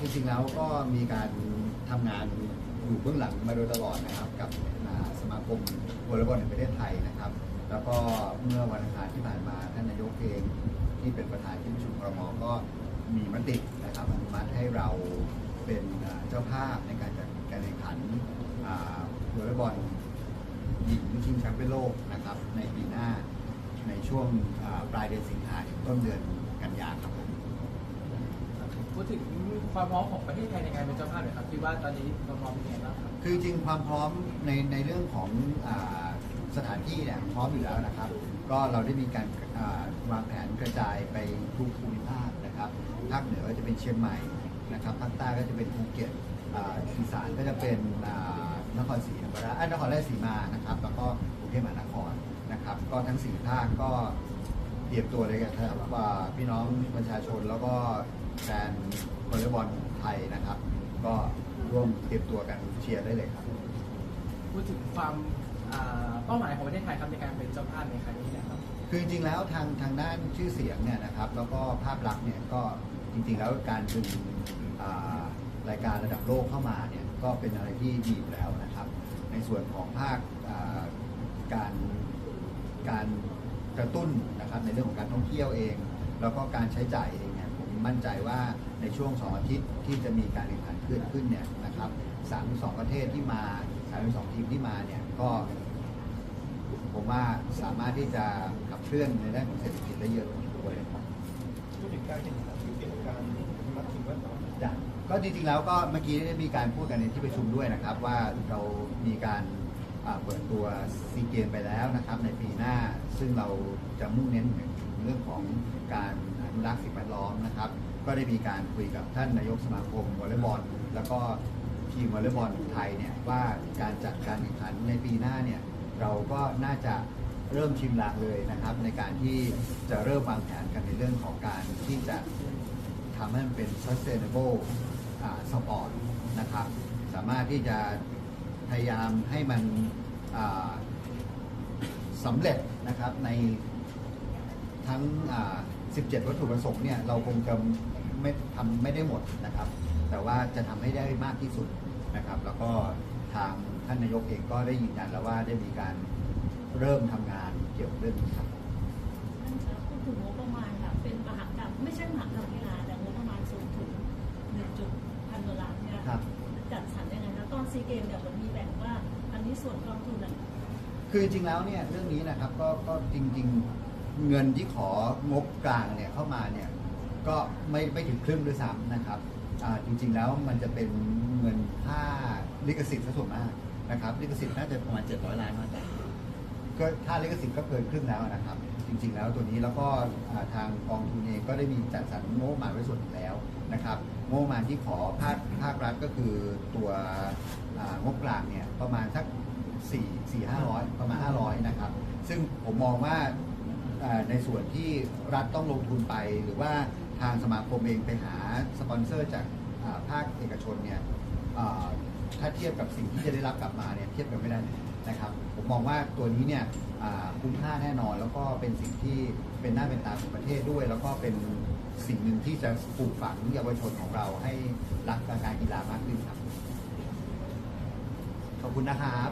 จริงๆแล้วก็มีการทำงานอยู่เบื้องหลังมาโดยตลอดนะครับ กับอ่าสมาคมวอลเลย์บอลแห่งประเทศไทยนะครับ แล้วก็เมื่อวันอังคารที่ผ่านมาท่านนายกเองที่เป็นประธานที่ประชุมครมก็มีมตินะครับอนุมัติให้เราเป็นอ่าเจ้าภาพในการจัดการแข่งขันอ่าวอลเลย์บอล หญิงชิงแชมป์โลกนะครับในปีหน้าในช่วงอ่าปลายเดือนสิงหาถึงต้นเดือนกันยาครับผม ดถึงความพร้อมของประเทศไทยในการเป็นเจ้าภาพหน่อยครับคิดว่าตอนนี้ความพร้อมเป็นยังไงบ้างครับ คือจริงความพร้อมในในเรื่องของอาสถานที่เนี่ยพร้อมอยู่แล้วนะครับ ก็เราได้มีการอ่าวางแผนกระจายไปทุกภูมิภาคนะครับภาคเหนือก็จะเป็นเชียงใหม่นะครับภาคใต้ก็จะเป็นภูเก็ตอ่าอีสานก็จะเป็นอ่านครศรีธรรมราชอ่านครราชสีมานะครับ แล้วก็กรุงเทพมหานครนะครับ ก็ทั้งสี่ภาคก็เตรียมตัวเลยกันครับว่าพี่น้องประชาชนแล้วก็ แฟนวอลเลย์บอลไทยนะครับ ก็ร่วมเตรียมตัวกันเชียร์ได้เลยครับ พูดถึงความอ่าเป้าหมายของประเทศไทยครับในการเป็นเจ้าภาพในครั้งนี้นะครับ คือจริงๆแล้วทางทางด้านชื่อเสียงเนี่ยนะครับ แล้วก็ภาพลักษณ์เนี่ยก็จริงๆแล้วการดึงอ่ารายการระดับโลกเข้ามาเนี่ยก็เป็นอะไรที่ดีอยู่แล้วนะครับ ในส่วนของภาคอ่าการการกระตุ้นนะครับในเรื่องของการท่องเที่ยวเอง แล้วก็การใช้จ่ายเองเนี่ยผ มมั่นใจว่าในช่วง 2 อาทิตย์ที่จะมีการแข่งขันขึ้นขึ้นเนี่ยนะครับ32ประเทศที่มา32ทีมที่มาเนี่ยก็ ผมว่าสามารถที่จะขับเคลื่อนในด้านของเศรษฐกิจได้เยอะด้วยครับพูดถึงการแข่งขันที่เกี่ยวกับการมัดถึงว่าจ้ะก็จริงๆแล้วก็เมื่อกี้ได้มีการพูดกันในที่ประชุมด้วยนะครับ ว่าเรามีการอ่า เปิดตัวซีเกมไปแล้วนะครับ ในปีหน้าซึ่งเราจะมุ่งเน้นเรื่องของการอนุรักษ์สิ่งแวดล้อมนะครับ ก็ได้มีการคุยกับท่านนายกสมาคมวอลเลย์บอลแล้วก็ทีมวอลเลย์บอลไทยเนี่ยว่าการจัดการแข่งขันในปีหน้าเนี่ยเราก็น่าจะเริ่มชิมลางเลยนะครับ ในการที่จะเริ่มวางแผนกันในเรื่องของการที่จะทำให้มันเป็น sustainable อ่า sport นะครับ สามารถที่จะ พยายามให้มันอ่าสำเร็จนะครับในทั้งอ่า17 วัตถุประสงค์เนี่ยเราคงจะไม่ทำไม่ได้หมดนะครับ แต่ว่าจะทำให้ได้มากที่สุดนะครับ แล้วก็ทางท่านนายกเองก็ได้ยืนยันแล้วว่าได้มีการเริ่มทำงานเกี่ยวกับเรื่องนี้ครับท่านคะพูดถึงงบประมาณค่ะเป็นมหากรรมไม่ใช่มหากรรมกีฬาแต่งบประมาณสูงถึงหนึ่งจุดพันกว่าล้านเนี่ยครับจัดสรรยังไงนะตอนซีเกมเนี่ยมันมี ในส่วนกองทุนอะคือจริงๆแล้วเนี่ยเรื่องนี้นะครับก็ก็จริง ๆเงินที่ของบกลางเนี่ยเข้ามาเนี่ยก็ไม่ไม่ถึงครึ่งด้วยซ้ำนะครับอ่าจริงๆแล้วมันจะเป็นเงินค่าลิขสิทธิ์ซะส่วนมากนะครับลิขสิทธิ์น่าจะประมาณ700ล้านมาทก็ค่าลิขสิทธิ์ก็เกินครึ่งแล้วนะครับ ริง ๆ แล้วตัวนี้แล้วก็ทางกองทุนเองก็ได้มีจัดสรรงบประมาณไว้ส่วนหนึ่งแล้วนะครับงบประมาณที่ขอภาคภาครัฐก็คือตัวงบกลางเนี่ยประมาณสักสี่สี่ห้าร้อยประมาณห้าร้อยนะครับ ซึ่งผมมองว่าในส่วนที่รัฐต้องลงทุนไป หรือว่าทางสมาคมเองไปหาสปอนเซอร์จากภาคเอกชนเนี่ยถ้าเทียบกับสิ่งที่จะได้รับกลับมาเนี่ยเทียบกันไม่ได้เลย นะครับผมมองว่าตัวนี้เนี่ยคุ้มค่าแน่นอนแล้วก็เป็นสิ่งที่เป็นหน้าเป็นตาของประเทศด้วย แล้วก็เป็นสิ่งหนึ่งที่จะปลูกฝังเยาวชนของเราให้รักการกีฬามากขึ้นครับ ขอบคุณนะครับ